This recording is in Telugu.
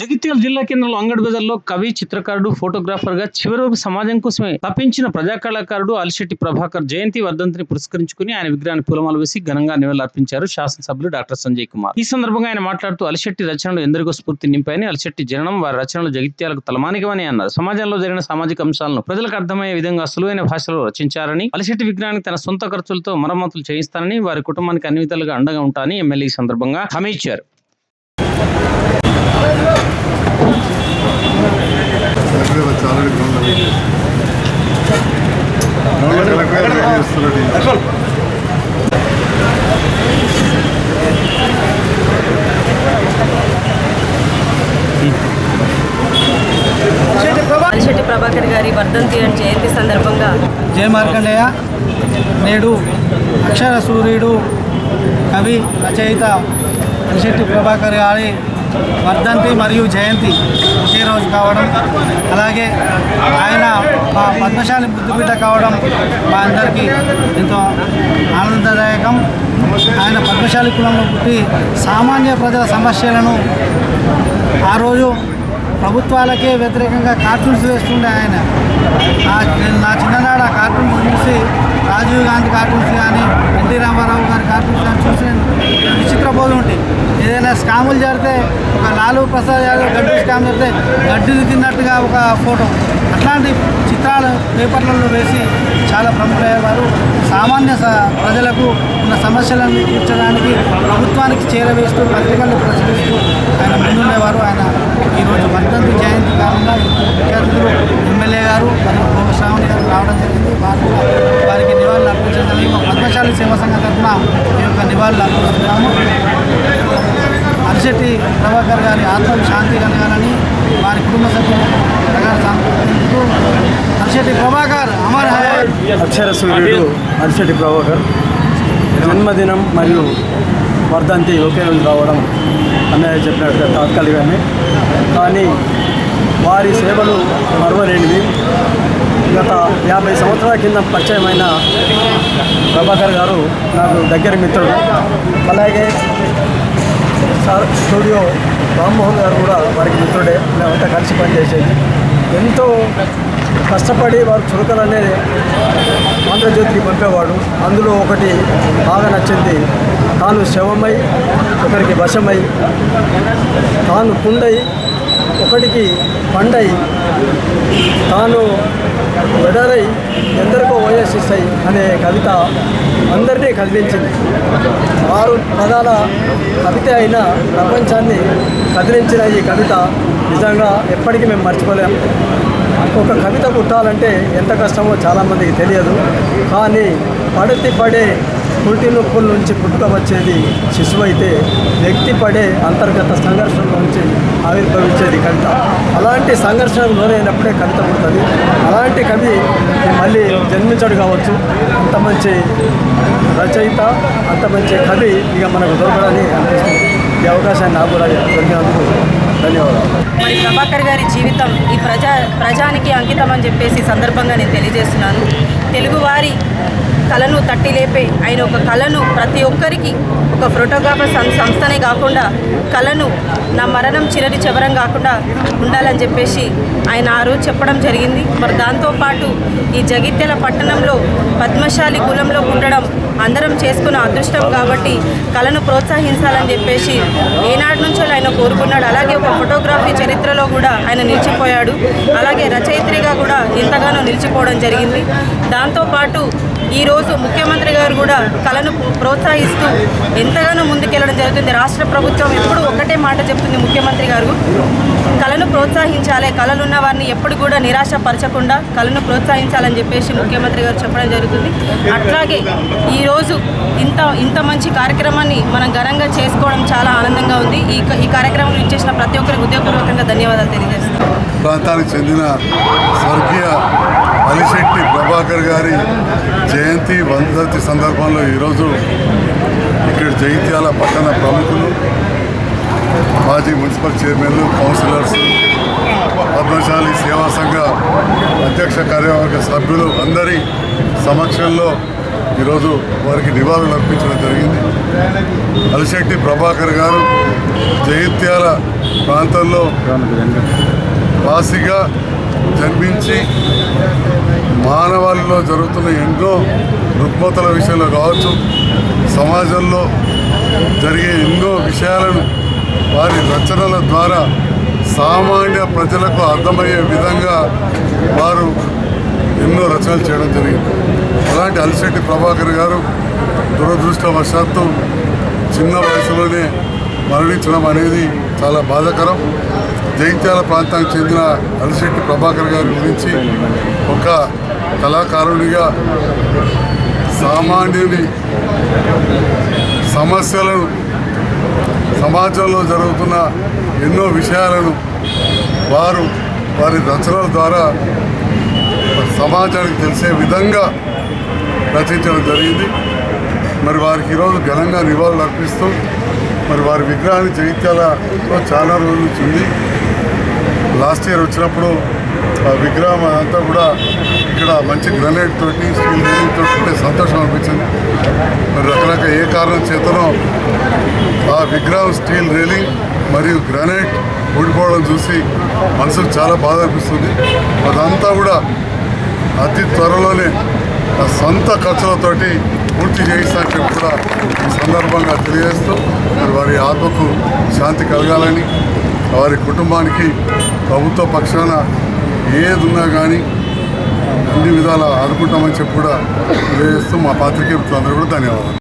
జగిత్యాల జిల్లా కేంద్రంలో అంగడి బజార్లో కవి చిత్రకారుడు ఫోటోగ్రాఫర్గా చివరి వరకు సమాజం కోసమే తప్పించిన ప్రజా కళాకారుడు అలిశెట్టి ప్రభాకర్ జయంతి వర్ధంతిని పురస్కరించుకుని ఆయన విగ్రహాన్ని పూలమాల వేసి ఘనంగా నివాళులర్పించారు శాసనసభ్యులు డాక్టర్ సంజయ్ కుమార్. ఈ సందర్భంగా ఆయన మాట్లాడుతూ అలిశెట్టి రచనలు ఎందరికో స్ఫూర్తి నింపాయని అలిశెట్టి జననం వారి రచనలు జగిత్యాలకు తలమానికమని అన్నారు. సమాజంలో జరిగిన సామాజిక అంశాలను ప్రజలకు అర్థమయ్యే విధంగా సులువైన భాషలో రచించారని అలిశెట్టి విగ్రహానికి తన సొంత ఖర్చులతో మరమ్మతులు చేయిస్తానని వారి కుటుంబానికి అన్ని విధాలుగా అండగా ఉంటానని ఎమ్మెల్యే ఈ సందర్భంగా హామీ ఇచ్చారు. కలెక్టర్ వచ్చి ఆల్రెడీ గ్రౌండ్లో వెయిట్ గ్రౌండ్లో కలెక్టర్ వెయిట్ అలిశెట్టి ప్రభాకర్ గారి వర్ధంతి అండ్ జయంతి సందర్భంగా జయ మార్కండేయ నేడు అక్షర సూర్యుడు కవి రచయిత అలిశెట్టి ప్రభాకర్ గారి వర్ధంతి మరియు జయంతి ఒకే రోజు కావడం అలాగే ఆయన మా పద్మశాలి బుద్ధిబిడ్డ కావడం మా అందరికీ ఎంతో ఆనందదాయకం. ఆయన పద్మశాలి కులంలో పుట్టి సామాన్య ప్రజల సమస్యలను ఆ రోజు ప్రభుత్వాలకే వ్యతిరేకంగా కార్టూన్స్ వేస్తుండే ఆయన. నేను నా చిన్ననాడు ఆ కార్టూన్స్ చూసి రాజీవ్ గాంధీ కార్టూన్స్ కానీ ఎన్టీ రామారావు గారి కార్టూన్స్ కానీ చూసి విచిత్ర బోధ ఉంటాయి ఏదైనా స్కాములు జరిగితే ఒక లాలూ ప్రసాద్ యాదవ్ గడ్డి స్కామ్ జరిగితే గడ్డిని తిన్నట్టుగా ఒక ఫోటో. అట్లాంటి చిత్రాలు పేపర్లలో వేసి చాలా ప్రముఖులయ్యేవారు సామాన్య స- ప్రజలకు ఉన్న సమస్యలను తీర్చడానికి ప్రభుత్వానికి చేరవేస్తూ పత్రికలను ప్రచురిస్తూ ఆయన ముందుండేవారు. ఆయన ఈరోజు వర్ధంతి జయంతి కారణంగా విద్యార్థులు ఎమ్మెల్యే గారు శ్రావణి గారు రావడం జరిగింది. వారు వారికి నివాళులు అర్పించడం జరిగింది. పద్మశాలి సేవా సంఘం తరఫున ఈ యొక్క నివాళులు అర్పిస్తున్నాము. అరిశెట్టి ప్రభాకర్ గారి ఆత్మకు శాంతి కలగాలని వారి కుటుంబ సభ్యులు ప్రగాఢ అరిశెట్టి ప్రభాకర్ అమర్ అక్షర సూర్యుడు అరిశెట్టి ప్రభాకర్. జన్మదినం మరియు వర్ధంతి ఒకే రోజు రావడం అన్నయ్య చెప్పినట్టుగా తాత్కాలికమే. కానీ వారి సేవలు మరవలేనివి గత యాభై సంవత్సరాల కింద పరిచయమైన ప్రభాకర్ గారు నాకు దగ్గర మిత్రుడు. అలాగే సార్ స్టూడియో రామ్మోహన్ గారు కూడా వారికి మిత్రుడే. మేమంతా కలిసి పనిచేసేది. ఎంతో కష్టపడి వారు చురుకలు అనేది ఆంధ్రజ్యోతికి పంపేవాడు. అందులో ఒకటి బాగా నచ్చింది తాను శవమై ఒకరికి వశమై తాను కుండై ఒకటికి పండై తాను వెడరై ఎందరికో ఓయసిస్తాయి అనే కవిత అందరినీ కదిలించింది. ఆరు పదాల కవిత అయిన ప్రపంచాన్ని కదిలించిన ఈ కవిత నిజంగా ఎప్పటికీ మేము మర్చిపోలేం. ఒక కవిత పుట్టాలంటే ఎంత కష్టమో చాలామందికి తెలియదు. కానీ పడతి పడే పుట్టి నొప్పుల నుంచి పుట్టుక వచ్చేది శిశువు అయితే వ్యక్తి పడే అంతర్గత సంఘర్షణ నుంచి ఆవిర్భవించేది కవిత. అలాంటి సంఘర్షణ లోనైనప్పుడే కవిత పుడుతుంది. అలాంటి కవి మళ్ళీ జన్మించడు కావచ్చు. అంత మంచి రచయిత అంత మంచి కవి ఇక మనకు దొరకడని అనిపిస్తుంది ఈ అవకాశాన్ని నాకు కూడా దొరికినందుకు ధన్యవాదాలు. మరి ప్రభాకర్ గారి జీవితం ఈ ప్రజా ప్రజానికి అంకితం అని చెప్పేసి సందర్భంగా నేను తెలియజేస్తున్నాను. తెలుగువారి కళను తట్టి లేపే ఆయన ఒక కళను ప్రతి ఒక్కరికి ఒక ఫోటోగ్రాఫర్ సం- సంస్థనే కాకుండా కళను నా మరణం చిరటి చివరం కాకుండా ఉండాలని చెప్పేసి ఆయన ఆ రోజు చెప్పడం జరిగింది. మరి దాంతోపాటు ఈ జగిత్యాల పట్టణంలో పద్మశాలి కులంలో ఉండడం అందరం చేసుకున్న అదృష్టం కాబట్టి కళను ప్రోత్సహించాలని చెప్పేసి ఏనాటి నుంచో ఆయన కోరుకున్నాడు. అలాగే ఒక ఫోటోగ్రఫీ చరిత్రలో కూడా ఆయన నిలిచిపోయాడు. అలాగే రచయిత్రిగా కూడా ఎంతగానో నిలిచిపోవడం జరిగింది. దాంతోపాటు ఈరోజు ముఖ్యమంత్రి గారు కూడా కళను ప్రోత్సహిస్తూ ఎంతగానో ముందుకెళ్ళడం జరుగుతుంది. రాష్ట్ర ప్రభుత్వం ఎప్పుడు ఒకటే మాట చెప్తుంది ముఖ్యమంత్రి గారు. కళను ప్రోత్సహించాలి. కళలు ఉన్న వారిని ఎప్పుడు కూడా నిరాశపరచకుండా కళను ప్రోత్సహించాలని చెప్పేసి ముఖ్యమంత్రి గారు చెప్పడం జరుగుతుంది. అట్లాగే ఈరోజు ఇంత ఇంత మంచి కార్యక్రమాన్ని మనం ఘనంగా చేసుకోవడం చాలా ఆనందంగా ఉంది. ఈ క- ఈ కార్యక్రమం ఇచ్చేసిన ప్రతి ఒక్కరికి ఉద్యోగపూర్వకంగా ధన్యవాదాలు తెలియజేస్తాను ప్రాంతానికి చెందిన స్వర్గీయ అలిశెట్టి ప్రభాకర్ గారి జయంతి వందతి సందర్భంలో ఈరోజు ఇక్కడ జగిత్యాల పట్టణ ప్రముఖులు మాజీ మున్సిపల్ చైర్మన్లు కౌన్సిలర్స్ పద్మశాలి సేవా సంఘ అధ్యక్ష కార్యవర్గ సభ్యులు అందరి సమక్షంలో ఈరోజు వారికి నివాళులు అర్పించడం జరిగింది. అలిశెట్టి ప్రభాకర్ గారు జైత్యాల ప్రాంతంలో వాసిగా జన్మించి మానవాళిలో జరుగుతున్న ఎన్నో రుగ్మతల విషయంలో కావచ్చు సమాజంలో జరిగే ఎన్నో విషయాలు వారి రచనల ద్వారా సామాన్య ప్రజలకు అర్థమయ్యే విధంగా వారు ఎన్నో రచనలు చేయడం జరిగింది. అలాంటి అలిశెట్టి ప్రభాకర్ గారు దురదృష్టవశాత్తు చిన్న వయసులోనే మరణించడం అనేది చాలా బాధాకరం. జైత్యాల ప్రాంతానికి చెందిన అలిశెట్టి ప్రభాకర్ గారి గురించి ఒక కళాకారుడిగా సామాన్యుని సమస్యలను సమాజంలో జరుగుతున్న ఎన్నో విషయాలను వారు వారి రచనల ద్వారా సమాజానికి తెలిసే విధంగా రచించడం జరిగింది. మరి వారికి ఈరోజు ఘనంగా నివాళులు అర్పిస్తూ మరి వారి విగ్రహాన్ని జగిత్యాలలో చాలా రోజుల నుంచి ఉంది. లాస్ట్ ఇయర్ వచ్చినప్పుడు ఆ విగ్రహం అంతా కూడా ఇక్కడ మంచి గ్రనేడ్ తోటి స్టీల్ రీలింగ్ తోటి ఉంటే సంతోషం అనిపించింది. మరి రకరకాల ఏ కారణం చేతనో ఆ విగ్రహం స్టీల్ రీలింగ్ మరియు గ్రానైట్ ఊడిపోవడం చూసి మనసుకు చాలా బాధ అనిపిస్తుంది. అదంతా కూడా అతి త్వరలోనే ఆ సొంత ఖర్చులతోటి పూర్తి చేయిస్తానని కూడా ఈ సందర్భంగా తెలియజేస్తూ మరి వారి ఆత్మకు శాంతి కలగాలని వారి కుటుంబానికి ప్రభుత్వ పక్షాన ఏది ఉన్నా కానీ అన్ని విధాలా ఆదుకుంటామని చెప్పి కూడా తెలియజేస్తూ మా పాత్రికేయులందరూ కూడా ధన్యవాదాలు.